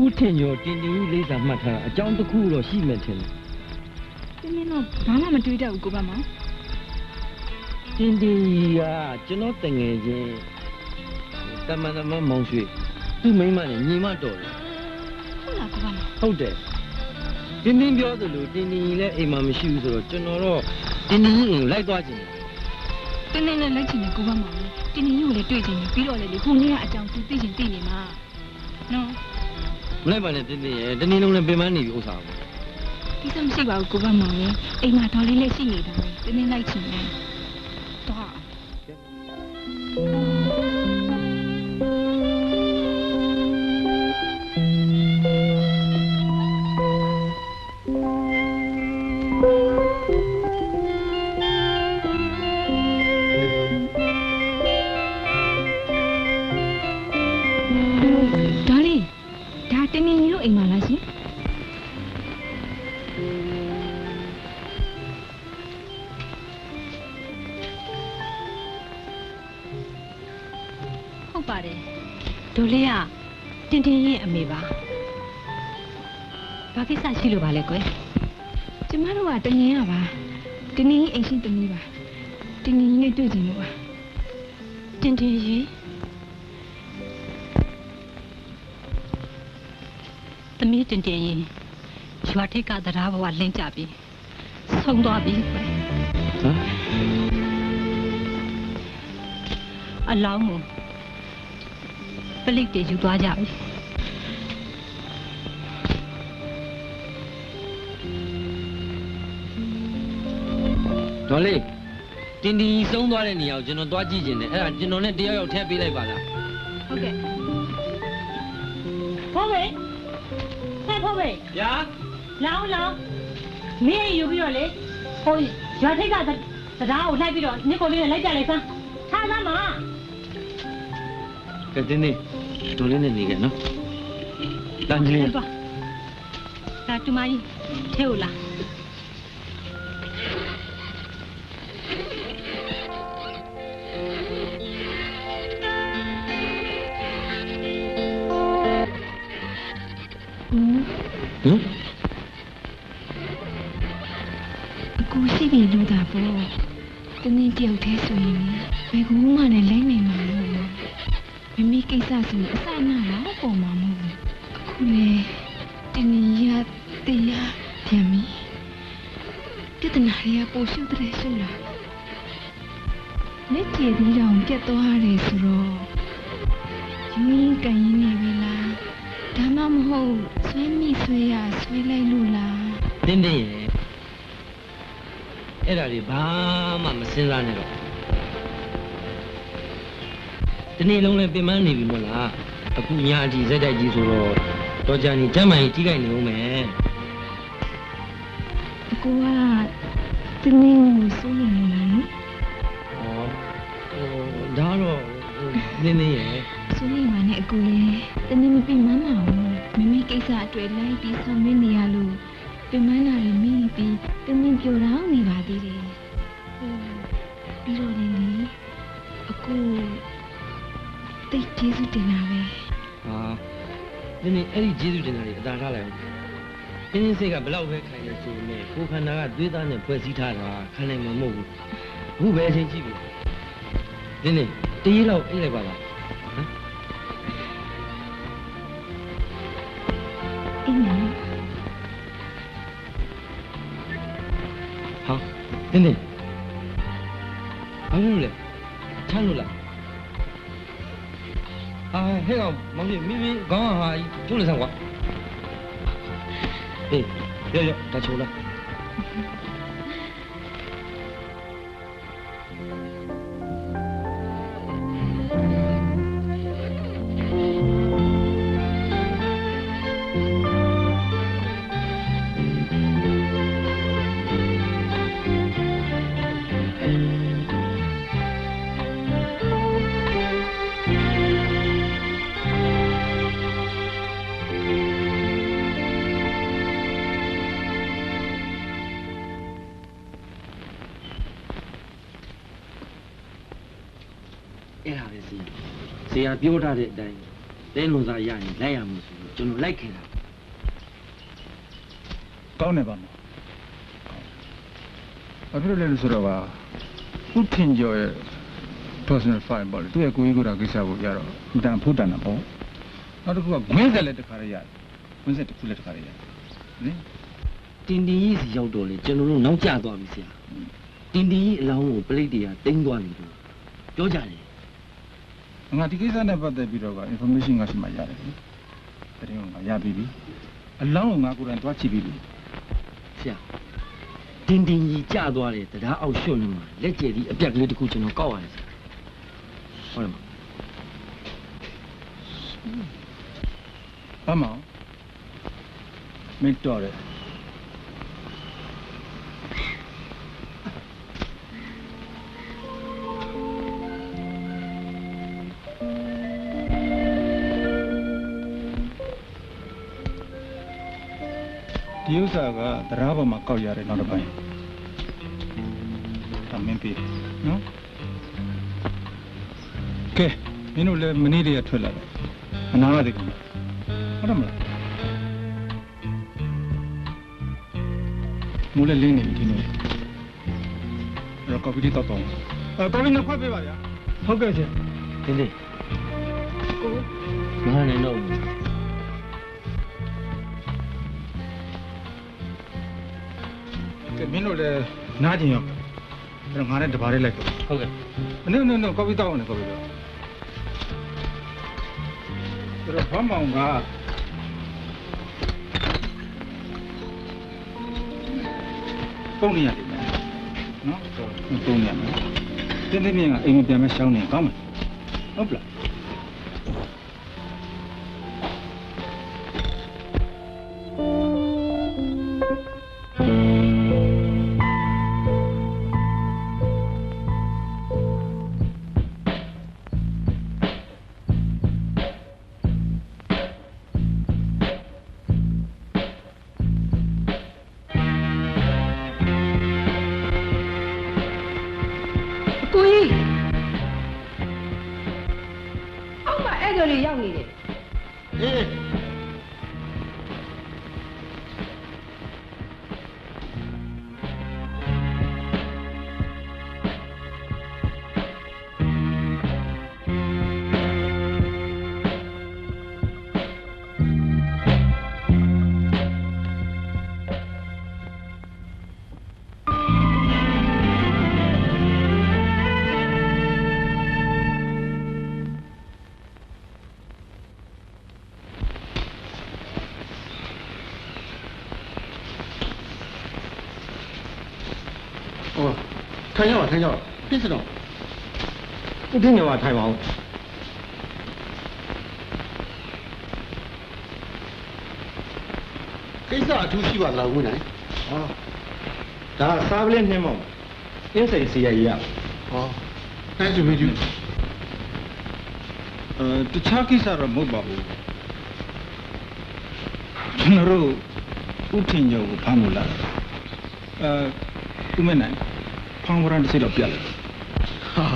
ဦးထင်ကျော်တင်တင်ကြီးလေးစာမှတ်ထားတာအကြောင်းတစ်ခုတော့ရှိမယ်ထင်တယ်တင်းတင်းတော့ဘာမှမတွေးတတ်ဘူးကိုဘမောင်တင်တင်ကြီးကကျွန်တော်တငယ်ချင်းတမန်တမန်မောင်ရွှေသူ့မိန်းမနဲ့ညီမတော်တယ်ဟုတ်လားကိုဘမောင်ဟုတ်တယ်တင်းတင်းပြောသလိုတင်းတင်းကြီးလည်းအိမ်မှာမရှိဘူးဆိုတော့ကျွန်တော်တော့တင်းတင်းကြီးကိုလိုက်သွားခြင်းတယ်တင်းတင်းနဲ့လိုက်ချင်တယ်ကိုဘမောင်လေတင်းတင်းကြီးကိုလည်းတွေ့ချင်တယ်ပြီးတော့လေလေခုနေ့ကအကြောင်းသူသိချင်သိနေမှာနော် မလိုက်ပါနဲ့တင်းတင်းရဲ့တနေ့လုံးလည်းပင်ပန်းနေပြီဥစ္စာကိုဒီစမရှိပါဘူးကိုဘမောင်လေအိမ်မှာဒေါ်လေးလည်းရှိနေတာလေတင်းတင်းလိုက်ချင်တယ်တော့ လေးကတင်တင်ရဲ့အမေပါဘာကိစ္စရှိလို့ပါလဲကွယ်ကျမတို့ကတငင်းရပါတင်းတင်းကြီးအိမ်ရှိသမီးပါတင်းတင်းကြီးနဲ့တွေ့ကြလို့ပါတင်တင်ရေသမီးတင်တင်ရေရွာထိပ်ကတရားဘဝလင်းကြပြီဆုံးသွားပြီကွယ်ဟမ်အလောင်းကို ပလိတ်တွေယူသွားကြပြီဒေါ်လေးတင်းတင်းကြီးဆုံးသွားတဲ့နေရာကိုကျွန်တော်သွားကြည့်ခြင်းတယ်အဲ့ဒါကျွန်တော်နဲ့တယောက်ယောက်ထည့်ပေးလိုက်ပါလားဟုတ်ကဲ့ဖိုးမေဟဲ့ဖိုးမေဗျာလောင်းလောင်းမင်းယူပြီးတော့လေဟိုရွာထိပ်ကတရားကိုလိုက်ပြီးတော့နစ်ကိုလေးနဲ့လိုက်ကြလိုက်စမ်းထားစမ်းမကဲတင်း တင်းဒေါ်လေးနဲ့နေခဲ့နော်တန်ကြီးလေးသွားဒါတူမကြီးထဲကိုလာဟင်းဟမ်အကူရှိပြီလို့သာပေါ့တင်းတင်းတယောက်တည်းဆိုရင်လေဘယ်ကူမှလည်းလိုက်နိုင်မှာမဟုတ်ဘူး မမီကိစ္စဆိုရင်အစနာတော့ပေါ်မှာမဟုတ်ဘူးအခုလေတင်းတင်းရတရားပြန်ပြီပြဿနာတွေကပိုရှုပ်တဲ့ရှုပ်လာလက်ကျေပြီးတော့ပြတ်သွားရတယ်ဆိုတော့ယူရင်းကန်ရင်းနေပြီလားဒါမှမဟုတ်ဆွဲမိဆွဲရဆွဲလိုက်လို့လားတင်းတင်းရဲ့အဲ့ဒါတွေဘာမှမစဉ်းစားနဲ့တော့ ဒီနေ့လုံးလည်းပင်ပန်းနေပြီမို့လားအခုညအထိဇက်တိုက်ကြီးဆိုတော့တော့ကြာနေကျမ်းမာရင်ကြီးကြိုက်နေဦးမယ်အကူကတင်းတင်းကိုစိုးရိမ်နေလားနော်ဟောဟိုဒါတော့ဟိုတင်းတင်းရဲ့စိုးရိမ်ပါနဲ့အကူရဲ့တင်းတင်းမပြမမှာဘူးမမေကိစ္စအတွေ့လိုက်ပြီးဆောင်မနေရလို့ပြမနာရမိပြီးတင်းတင်းပြိုတောင်းနေပါသေးတယ်ဟိုပြီးတော့လည်းလေအကူ သိကျေးဇူးတင်တာပဲဟာနင်းနင်းအဲ့ဒီကျေးဇူးတင်တာတွေအသာထားလိုက်အောင်နင်းနင်းစိတ်ကဘလောက်ပဲခိုင်နေဆိုနေကိုခန္ဓာကသွေးသားနဲ့ဖွဲ့စည်းထားတာခံနိုင်မှာမဟုတ်ဘူးအခုပဲအချင်းကြည့်ပြီနင်းနင်းတေးလောက်အိတ်လိုက်ပါလားအင်းဟာနင်းနင်းဘာလို့လဲချမ်းလို့လား အာဟဲ့ကောင်မောင်ကြီးမင်းမင်းခေါင်းဟာကျိုးနေစမ်းကွာ ရောရောဒါချိုးလားအဲ့ဒါပဲစီစီယာပြောထားတဲ့အတိုင်းတင်းလွန်စားရရင်လိုက်ရမှာဆိုတော့ကျွန်တော်လိုက်ခဲ့တာကောင်းတယ်ပါမဘာဖြစ်လို့လဲလို့ဆိုတော့ပါဥထင်ကျော်ရဲ့ personal file ပေါ့လေသူ့ရဲ့ကိုယ်ရေးကိုယ်တာကိစ္စကိုရတော့အတန်ဖို့တန်တာပေါ့နောက်တစ်ခုကငွင်းဆက်လည်းတစ်ခါရရတယ်ငွင်းဆက်တစ်ခုလည်းတစ်ခါရရတယ်နိတင်တင်ကြီးစီရောက်တော့လေကျွန်တော်တို့နောက်ကျသွားပြီဆရာတင်တင်ကြီးအလောင်းကိုပလိတ်တွေကတင်းသွားပြီလို့ပြောကြတယ် ငါဒီကိစ္စနဲ့ပတ်သက်ပြီးတော့က information ကရှိမှရတယ်လေတရင်ကငါရပြီပြီအလောင်းကိုငါကိုယ်တိုင်တွားချပြီးပြီဆရာတင်တင်ကြီးကျသွားတယ်တရားအောက်ရွှွနေမှာလက်ကျဲဒီအပြက်ကလေးတစ်ခုကျွန်တော်ကောက်ရတယ်ဆရာဟုတ်တယ်မဘာမှမင်းတော်တယ် ဒီဥစ္စာကတရားပေါ်မှာကောက်ရတယ်နောက်တစ်ပိုင်းဒါမင်းပြီနော်ကဲမင်းတို့လည်းမနေ့တည်းကထွက်လာတယ်အနာဂတ်ကဟုတ်တယ်မလားမူလည်းလင်းနေပြီဒီနေ့အဲ့တော့ကော်ဖီလေးတောက်တော့အဲကော်ဖီနှစ်ခွက်ပေးပါဗျာဟုတ်ကဲ့ရှင်တင်တင်ကိုမဟန်နေတော့ဘူး ကဲမင်းတို့လည်းနားကျင်ရောအဲ့တော့ငါနဲ့တပါးလေးလိုက်တော့ဟုတ်ကဲ့နုံနုံနုံကော်ဖီတောက်အောင်လေကော်ဖီတောက်အဲ့တော့ဘာမောင်ကပုံနေရတယ်နော်ပုံနေရမယ်တင်းတင်းမြင်ကအိမ်မပြန်မရှောင်းနေကောင်းမယ်ဟုတ်ပလား ထိုင်ရပါထိုင်ရပါပြစ်စတော့ဦးတင်ညောထိုင်ပါဦးကိစ္စအထူးရှိပါလားဦးနိုင်ဟာဒါစားပလင်းနှင်းမောင်အင်းစိန်စီရကြီးရဟော nice to meet you အဲတခြားကိစ္စတော့မဟုတ်ပါဘူးကျွန်တော်တို့ဥထင်ကျော်ကိုဖမ်းလို့လာတာအဲဥမနိုင် ဖမ်းဝရမ်းတစ်စိတ်တော့ပြလိုက်ဟာ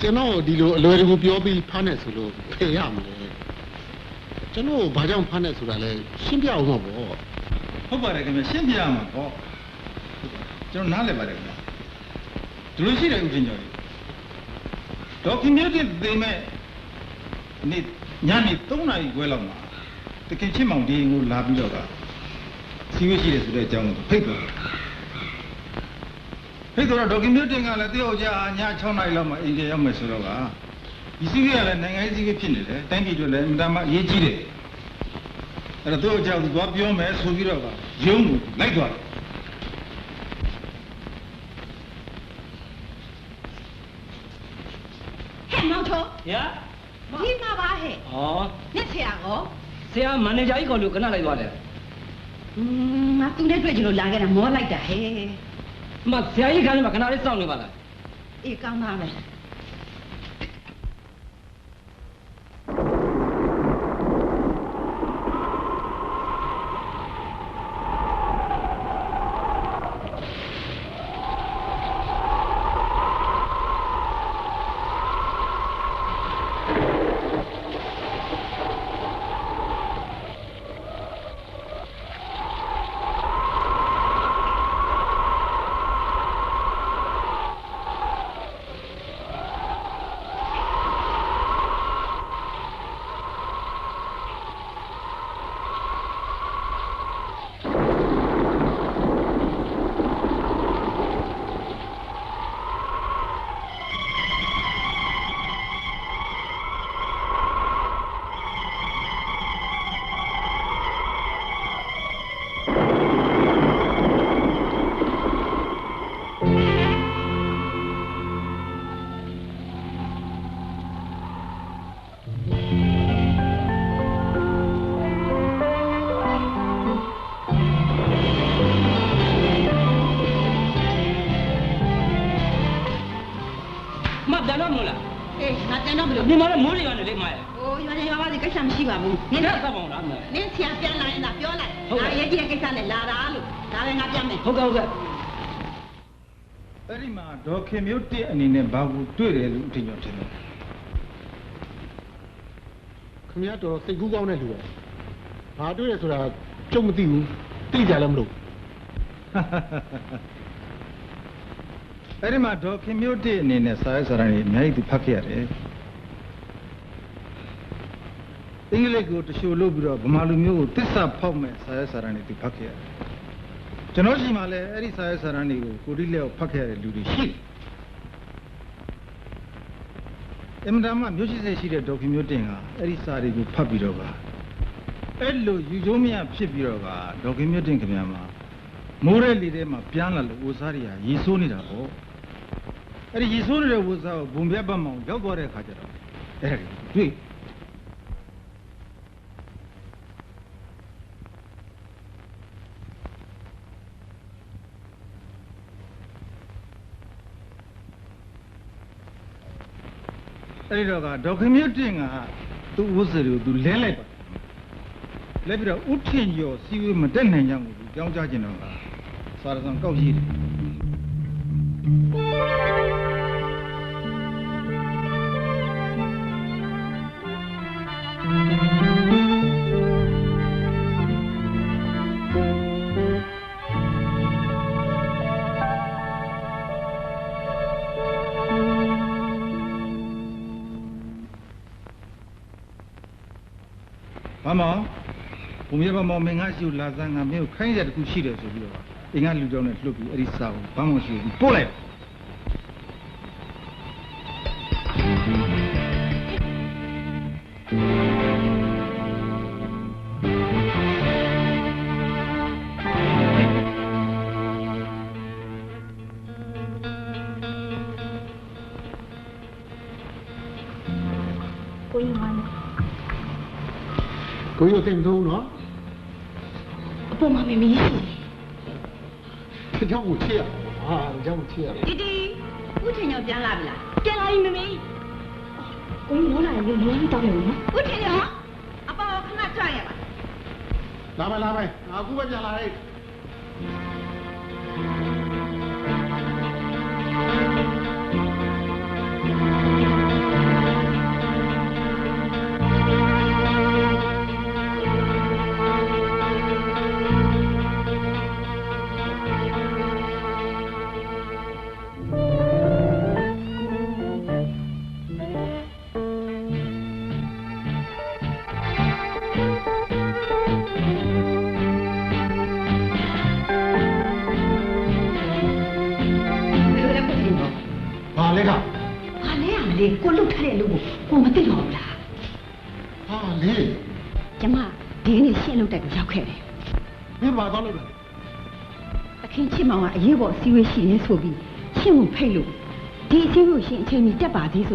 ကျွန်တော်ဒီလိုအလွယ်တကူပြောပြီးဖမ်းနေဆိုလို့ဖယ်ရမလဲကျွန်တော်ဘာကြောင့်ဖမ်းနေဆိုတာလဲရှင်းပြအောင်တော့ဗောဟုတ်ပါတယ်ခင်ဗျရှင်းပြရမှာပေါ့ကျွန်တော်နားလည်ပါတယ်ခင်ဗျဒီလိုရှိတယ်ဥထင်ကျော်ကြီးဒေါကီမြူတင်သိမဲ့နေ့ညနေ3နာရီခွဲလောက်မှာတကယ်ချင်းမောင်ဒီကိုလာပြီးတော့ကစီဝေးရှိတယ်ဆိုတဲ့အကြောင်းကိုဖိတ်တော့ ဖိတ်တော့ဒေါကီမြူတင်ကလည်းတယောက်ကြာည6နာရီလောက်မှာအိမ်ကျရောက်မယ်ဆိုတော့ကဒီစီဝေးကလည်းနိုင်ငံရေးစီဝေးဖြစ်နေတယ်တိုင်းပြည်တွေလည်းအင်တာမအရေးကြီးတယ်အဲ့တော့သူ့အကြောင်းသူသွားပြောမယ်ဆိုပြီးတော့ကရုံးကိုလိုက်သွားတယ်ဟဲ့မောင်ထောညာဒီမှာပါဟဲ့ဟောညက်ဆရာကောဆရာမန်နေဂျာကြီးခေါ်လို့ခဏလိုက်သွားတယ်อืมငါသူနဲ့တွေ့ကြလို့လာခဲ့တာမောလိုက်တာဟဲ့ အမဆရာကြီးခန်းထဲမှာခဏလေးစောင့်နေပါလားအေးကောင်းပါ ပဲနေမလည်းမိုးတွေကနေလေမရ။အိုးရွာချင်းရွာပါစီကိစ္စမရှိပါဘူး။နနင်င်ကသတ်ပါအောင်လားမနင်ဆရာပြန်လာရင်သာပြောလိုက်ဟုတ်။ကဲ့ဒါရေးကြည့်တဲ့ကိစ္စနဲ့လာတာလို့ဒါလည်းငါပြန်မယ်ဟုတ်ကဲ့ဟုတ်ကဲ့အဲ့ဒီမှာဒေါ်ခင်မျိုးတစ်အနေနဲ့ဘာကိုတွေ့တယ်လို့အထင်ကျော်ထင်တယ်ခင်ဗျားတော်စိတ်ကူးကောင်းတဲ့လူပဲဘာတွေ့ရဆိုတာကျုပ်မသိဘူးသိကြလည်းမလို့အဲ့ဒီမှာဒေါ်ခင်မျိုးတစ်အနေနဲ့စာရေးစာရမ်းတွေအများကြီးသူဖတ်ခဲ့ရတယ် အင်္ဂလိပ်ကိုတချို့လုပ်ပြီးတော့ဗမာလူမျိုးကိုတစ္ဆာဖောက်မဲ့စာရေးစာရမ်းတွေသူဖတ်ခဲ့ရတယ်ကျွန်တော်ရှိမှလည်းအဲ့ဒီစာရေးစာရမ်းတွေကိုကိုတိလက်ကိုဖတ်ခဲ့ရတဲ့လူတွေရှိတယ်အင်မတန်မှမျိုးရှိစိတ်ရှိတဲ့ဒေါ်ခင်မျိုးတင်ကအဲ့ဒီစာတွေကိုဖတ်ပြီးတော့ကအဲ့လိုယူကျုံးမြဖြစ်ပြီးတော့ကဒေါ်ခင်မျိုးတင်ခင်ဗျာမှာမိုးရဲလေထဲမှာပြန်လာလို့ဝစားတွေကရေဆိုးနေတာပေါ့အဲ့ဒီရေဆိုးနေတဲ့ဝစားကိုဘုံပြတ်ပတ်မောင်ရောက်သွားတဲ့အခါကျတော့အဲ့ဒါတွေ အဲ့ဒီတော့ကဒေါက်ခင်မြတ်တင်ကသူ့ဝစတွေကိုသူလဲလိုက်ပါလဲပြီးတော့ဥထင်ကျော်စီဝေးမတက်နိုင်ကြဘူးသူကြောင်းကြခြင်းတော့ကစာရဆောင်ကောက်ရည်တယ် မမောင်ဘုံမြတ်မမောင်မင်းငါရှိကိုလာစမ်းငါမင်းကိုခိုင်းရတဲ့တခုရှိတယ်ဆိုပြီးတော့အင်္ဂါလူကြောင့်နဲ့လှုပ်ပြီးအဲ့ဒီစာကိုဘာမှမရှိဘူးပို့လိုက်ကိုကြီးဝိုင်း ကိုကြီးသိမသုံးနော်အပေါ်မှာမမီးရှိတယ်ဒီကြောင့်ကိုချစ်ရဟာဒီကြောင့်ကိုချစ်ရ။တီတီဥထင်ကျော်ပြန်လာပြီလားပြန်လာပြီမမီးကိုကြီးမောလာရင်မောပြီးတောင်းရမယ်နော်။ဥထင်ကျော်အပေါ်ခဏကြွ လဲက။ဘာလဲရမလဲကိုလှုပ်ထားတဲ့အလုပ်ကိုကိုမသိတော့ဘူးလားဟာလေ။ကျမဒီနေ့ရှင်းလုပ်တဲ့ကိုရောက်ခဲ့တယ်မင်းဘာသွားလို့လဲ။အခင်းချစ်မောင်ကအရေးပေါ်အစည်းအဝေးရှိနေဆိုပြီးရှင်းဖို့ဖိတ်လို့ဒီအစည်းအဝေးကိုရှင်းအချိန်မီတက်ပါသေးဆို